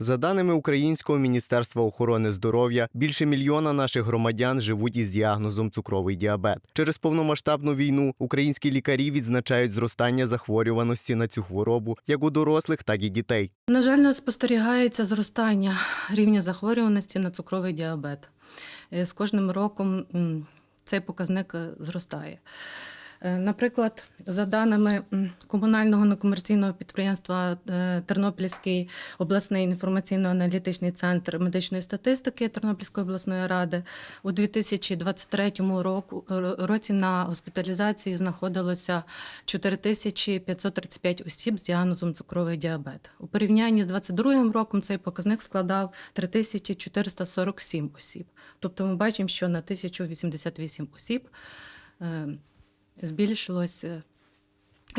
За даними Українського міністерства охорони здоров'я, більше мільйона наших громадян живуть із діагнозом цукровий діабет. Через повномасштабну війну українські лікарі відзначають зростання захворюваності на цю хворобу як у дорослих, так і дітей. На жаль, спостерігається зростання рівня захворюваності на цукровий діабет. Е, З кожним роком цей показник е, зростає. Е, Наприклад, за даними комунального некомерційного підприємства е, Тернопільський обласний інформаційно-аналітичний центр медичної статистики Тернопільської обласної ради у 2023 року, році на госпіталізації знаходилося 4535 осіб з діагнозом цукровий діабет. У порівнянні з 2022 роком цей показник складав 3447 осіб. Тобто ми бачимо, що на 1088 осіб е, збільшилося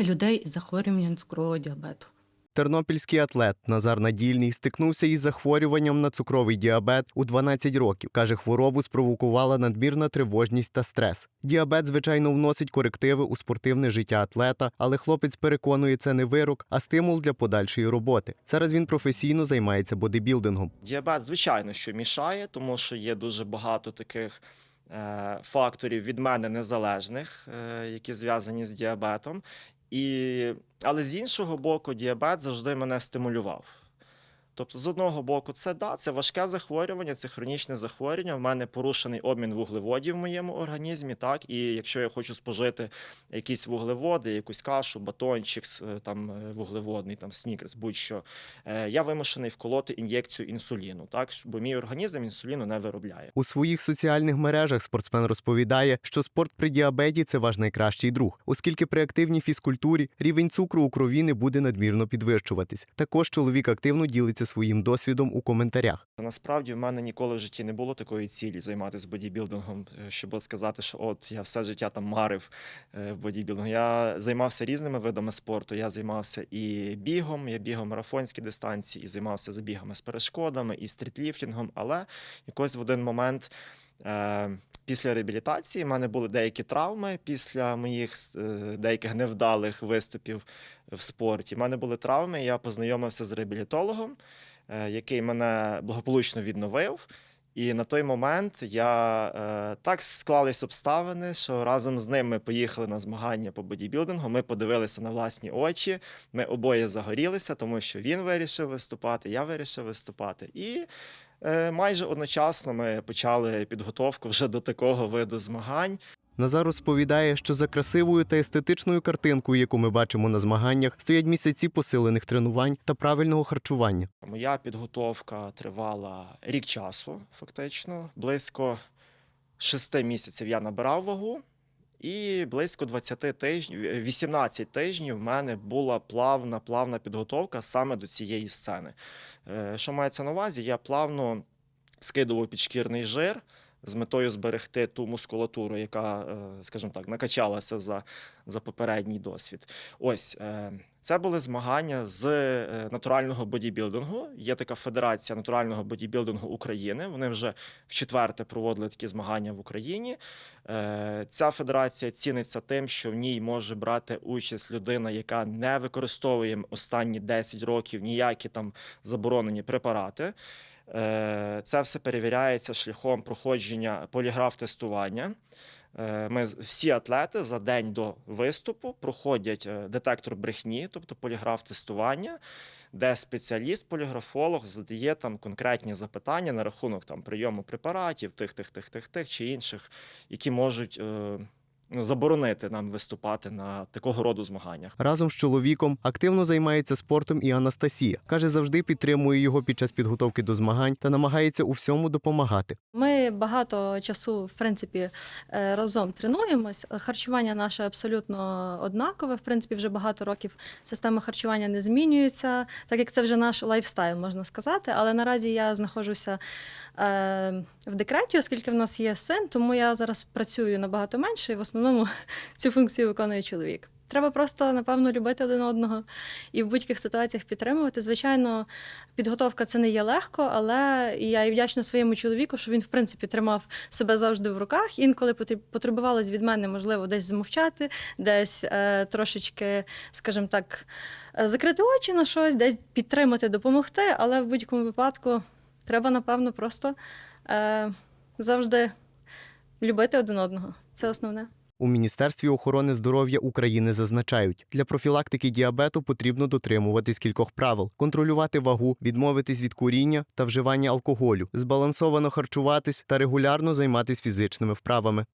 людей із захворюванням цукрового діабету. Тернопільський атлет Назар Надільний стикнувся із захворюванням на цукровий діабет у 12 років. Каже, хворобу спровокувала надмірна тривожність та стрес. Діабет, звичайно, вносить корективи у спортивне життя атлета, але хлопець переконує, це не вирок, а стимул для подальшої роботи. Зараз він професійно займається бодибілдингом. Діабет, звичайно, що мішає, тому що є дуже багато таких е, факторів від мене незалежних, е, які зв'язані з діабетом. І, але з іншого боку, діабет завжди мене стимулював. Тобто, з одного боку, це да, це важке захворювання, це хронічне захворювання. В мене порушений обмін вуглеводів в моєму організмі. Так, і якщо я хочу спожити якісь вуглеводи, якусь кашу, батончик, е, там е, вуглеводний, там снікерс, будь-що, е, я вимушений вколоти ін'єкцію інсуліну, так, бо мій організм інсуліну не виробляє. У своїх соціальних мережах спортсмен розповідає, що спорт при діабеті це ваш найкращий друг, оскільки при активній фізкультурі рівень цукру у крові не буде надмірно підвищуватись. Також чоловік активно ділиться своїм досвідом у коментарях. Насправді в мене ніколи в житті не було такої цілі займатися бодібілдингом, е, щоб сказати, що от я все життя там марив бодібілдингом. Я займався різними видами спорту. Я займався і бігом, я бігав марафонські дистанції, і займався забігами з перешкодами, і стрітліфтингом. Але якось в один момент. Е, Після реабілітації в мене були деякі травми після моїх е, деяких невдалих виступів в спорті. У мене були травми. Я познайомився з реабілітологом, е, який мене благополучно відновив. І на той момент я е, так склались обставини, що разом з ним ми поїхали на змагання по бодібілдингу. Ми подивилися на власні очі. Ми обоє загорілися, тому що він вирішив виступати, я вирішив виступати. І е, майже одночасно ми почали підготовку вже до такого виду змагань. Назар розповідає, що за красивою та естетичною картинкою, яку ми бачимо на змаганнях, стоять місяці посилених тренувань та правильного харчування. Моя підготовка тривала рік часу, фактично. Близько шести місяців я набирав вагу, і близько 20 тижнів, 18 тижнів в мене була плавна, плавна підготовка саме до цієї сцени. Е, Що мається на увазі? Я плавно скидував підшкірний жир. З метою зберегти ту мускулатуру, яка, е, скажімо так, накачалася за, за попередній досвід. Ось е, це були змагання з е, натурального бодібілдингу. Є така федерація натурального бодібілдингу України. Вони вже в четверте проводили такі змагання в Україні. Е, Ця федерація ціниться тим, що в ній може брати участь людина, яка не використовує останні 10 років ніякі там заборонені препарати. Е, Це все перевіряється шляхом проходження поліграф-тестування. Е, Ми всі атлети за день до виступу проходять е, детектор брехні, тобто поліграф-тестування, де спеціаліст, поліграфолог задає там конкретні запитання на рахунок там прийому препаратів, тих, тих, тих, тих, тих чи інших, які можуть е, заборонити нам виступати на такого роду змаганнях. Разом з чоловіком активно займається спортом і Анастасія. Каже, завжди підтримує його під час підготовки до змагань та намагається у всьому допомагати. Ми багато часу, в принципі, е, разом тренуємось. Харчування наше абсолютно однакове. В принципі, вже багато років система харчування не змінюється, так як це вже наш лайфстайл, можна сказати. Але наразі я знаходжуся е, в декреті, оскільки в нас є син, тому я зараз працюю набагато менше, і в основному цю функцію виконує чоловік. Треба просто, напевно, любити один одного і в будь-яких ситуаціях підтримувати. Звичайно, підготовка це не є легко, але я і вдячна своєму чоловіку, що він, в принципі, тримав себе завжди в руках. Інколи потребувалось від мене, можливо, десь змовчати, десь е, трошечки, скажімо так, е, закрити очі на щось, десь підтримати, допомогти. Але в будь-якому випадку треба, напевно, просто е, завжди любити один одного. Це основне. У Міністерстві охорони здоров'я України зазначають, для профілактики діабету потрібно дотримуватись кількох правил: контролювати вагу, відмовитись від куріння та вживання алкоголю, збалансовано харчуватись та регулярно займатися фізичними вправами.